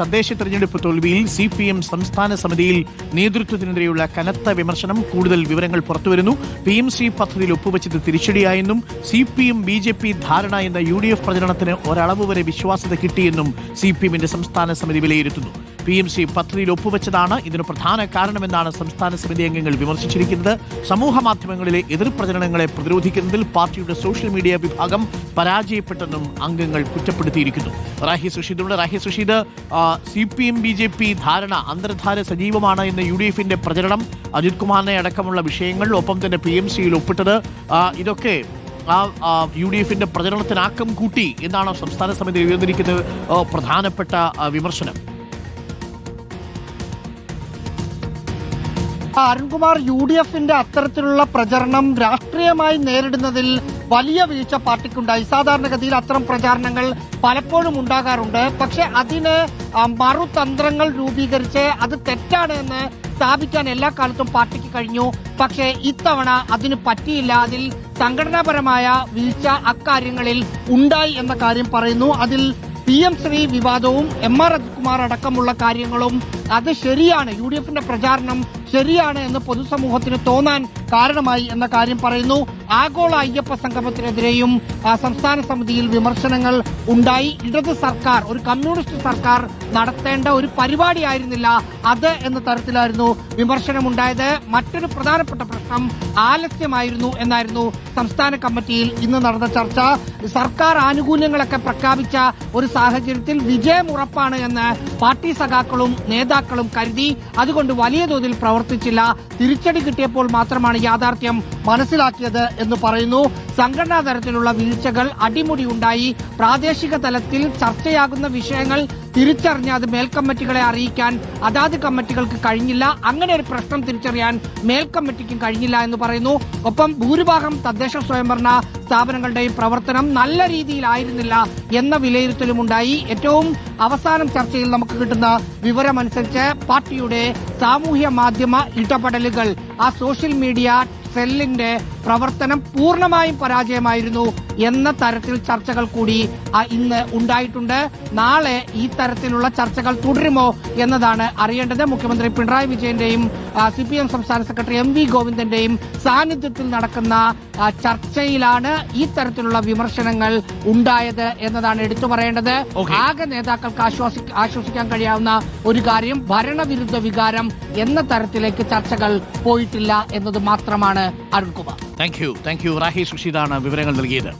തദ്ദേശ തെരഞ്ഞെടുപ്പ് തോൽവിയിൽ C P M സംസ്ഥാന സമിതിയിൽ നേതൃത്വത്തിനെതിരെയുള്ള കനത്ത വിമർശനം കൂടുതൽ വിവരങ്ങൾ പുറത്തുവരുന്നു. പി എം സി പദ്ധതിയിൽ ഒപ്പുവെച്ചത് തിരിച്ചടിയായെന്നും C P M B J P ധാരണ എന്ന യു ഡി എഫ് പ്രചരണത്തിന് ഒരളവ് വരെ വിശ്വാസ്യത കിട്ടിയെന്നും സി പി എമ്മിന്റെ സംസ്ഥാന സമിതി വിലയിരുത്തുന്നു. പി എം സി പദ്ധതിയിൽ ഒപ്പുവെച്ചതാണ്. ഇതിന് പ്രധാന കാരണമെന്നാണ് സംസ്ഥാന സമിതി അംഗങ്ങൾ വിമർശിച്ചിരിക്കുന്നത്. സമൂഹ മാധ്യമങ്ങളിലെ എതിർ പ്രചരണങ്ങളെ പ്രതിരോധിക്കുന്നതിൽ പാർട്ടിയുടെ സോഷ്യൽ മീഡിയ വിഭാഗം പരാജയപ്പെട്ടെന്നും അംഗങ്ങൾ കുറ്റപ്പെടുത്തിയിരിക്കുന്നു. Rahi സുഷീദുണ്ട് Rahi Susheed C P M B J P ധാരണ അന്തർധാര സജീവമാണ് എന്ന യു ഡി എഫിന്റെ പ്രചരണം. അജിത് കുമാറിനെ അടക്കമുള്ള വിഷയങ്ങൾ ഒപ്പം തന്നെ പി എം സിയിൽ ഒപ്പിട്ടത്. ഇതൊക്കെ യു ഡി എഫിന്റെ പ്രചരണത്തിനാക്കം കൂട്ടി എന്നാണ് സംസ്ഥാന സമിതി ഉയർന്നിരിക്കുന്ന പ്രധാനപ്പെട്ട വിമർശനം. അരുൺകുമാർ യു ഡി എഫിന്റെ അത്തരത്തിലുള്ള പ്രചരണം രാഷ്ട്രീയമായി നേരിടുന്നതിൽ വലിയ വീഴ്ച പാർട്ടിക്കുണ്ടായി. സാധാരണഗതിയിൽ അത്തരം പ്രചാരണങ്ങൾ പലപ്പോഴും ഉണ്ടാകാറുണ്ട്. പക്ഷെ അതിന് മറുതന്ത്രങ്ങൾ രൂപീകരിച്ച് അത് തെറ്റാണ് എന്ന് സ്ഥാപിക്കാൻ എല്ലാ കാലത്തും പാർട്ടിക്ക് കഴിഞ്ഞു. പക്ഷേ ഇത്തവണ അതിന് പറ്റിയില്ല. അതിൽ സംഘടനാപരമായ വീഴ്ച അക്കാര്യങ്ങളിൽ ഉണ്ടായി എന്ന കാര്യം പറയുന്നു. അതിൽ പി എം ശ്രീ വിവാദവും എം ആർ അജിത്കുമാർ അടക്കമുള്ള കാര്യങ്ങളും അത് ശരിയാണ്. യു ഡി എഫിന്റെ പ്രചാരണം ശരിയാണ് എന്ന് പൊതുസമൂഹത്തിന് തോന്നാൻ കാരണമായി എന്ന കാര്യം പറയുന്നു. ആഗോള അയ്യപ്പ സംഗമത്തിനെതിരെയും സംസ്ഥാന സമിതിയിൽ വിമർശനങ്ങൾ ഉണ്ടായി. ഇടത് സർക്കാർ ഒരു കമ്മ്യൂണിസ്റ്റ് സർക്കാർ നടത്തേണ്ട ഒരു പരിപാടിയായിരുന്നില്ല അത് എന്ന തരത്തിലായിരുന്നു വിമർശനമുണ്ടായത്. മറ്റൊരു പ്രധാനപ്പെട്ട പ്രശ്നം ആലസ്യമായിരുന്നു എന്നായിരുന്നു സംസ്ഥാന കമ്മിറ്റിയിൽ ഇന്ന് നടന്ന ചർച്ച. സർക്കാർ ആനുകൂല്യങ്ങളൊക്കെ പ്രഖ്യാപിച്ച ഒരു സാഹചര്യത്തിൽ വിജയം ഉറപ്പാണ് എന്ന് പാർട്ടി സഖാക്കളും നേതാക്കളും കരുതി. അതുകൊണ്ട് വലിയ തോതിൽ പ്രവർത്തിച്ചില്ല. തിരിച്ചടി കിട്ടിയപ്പോൾ മാത്രമാണ് യാഥാർത്ഥ്യം. മനസ്സിലാക്കിയത് എന്ന് പറയുന്നു. സംഘടനാ തലത്തിലുള്ള വീഴ്ചകൾ അടിമുടി ഉണ്ടായി പ്രാദേശിക തലത്തിൽ ചർച്ചയാകുന്ന വിഷയങ്ങൾ തിരിച്ചറിഞ്ഞ് അത് മേൽക്കമ്മിറ്റികളെ അറിയിക്കാൻ അതാത് കമ്മിറ്റികൾക്ക് കഴിഞ്ഞില്ല. അങ്ങനെ ഒരു പ്രശ്നം തിരിച്ചറിയാൻ മേൽക്കമ്മിറ്റിക്കും കഴിഞ്ഞില്ല എന്ന് പറയുന്നു. ഒപ്പം ഭൂരിഭാഗം തദ്ദേശ സ്വയംഭരണ സ്ഥാപനങ്ങളുടെയും പ്രവർത്തനം നല്ല രീതിയിലായിരുന്നില്ല എന്ന വിലയിരുത്തലും ഉണ്ടായി. ഏറ്റവും അവസാനം ചർച്ചയിൽ നമുക്ക് കിട്ടുന്ന വിവരമനുസരിച്ച് പാർട്ടിയുടെ സാമൂഹ്യ മാധ്യമ ഇടപെടലുകൾ ആ സോഷ്യൽ മീഡിയ സെല്ലിന്റെ പ്രവർത്തനം പൂർണമായും പരാജയമായിരുന്നു എന്ന തരത്തിൽ ചർച്ചകൾ കൂടി ഇന്ന് ഉണ്ടായിട്ടുണ്ട്. നാളെ ഈ തരത്തിലുള്ള ചർച്ചകൾ തുടരുമോ എന്നതാണ് അറിയേണ്ടത്. മുഖ്യമന്ത്രി പിണറായി വിജയന്റെയും സി പി എം സംസ്ഥാന സെക്രട്ടറി എം വി ഗോവിന്ദന്റെയും സാന്നിധ്യത്തിൽ നടക്കുന്ന ചർച്ചയിലാണ് ഈ തരത്തിലുള്ള വിമർശനങ്ങൾ ഉണ്ടായത് എന്നതാണ് എടുത്തു പറയേണ്ടത്. ആകെ നേതാക്കൾക്ക് ആശ്വാസി ആശ്വസിക്കാൻ കഴിയാവുന്ന ഒരു കാര്യം ഭരണവിരുദ്ധ വികാരം എന്ന തരത്തിലേക്ക് ചർച്ചകൾ പോയിട്ടില്ല എന്നത് മാത്രമാണ് Arunkumar. Thank you thank you Rahi സുഷീദാണ് വിവരങ്ങൾ നൽകിയത്.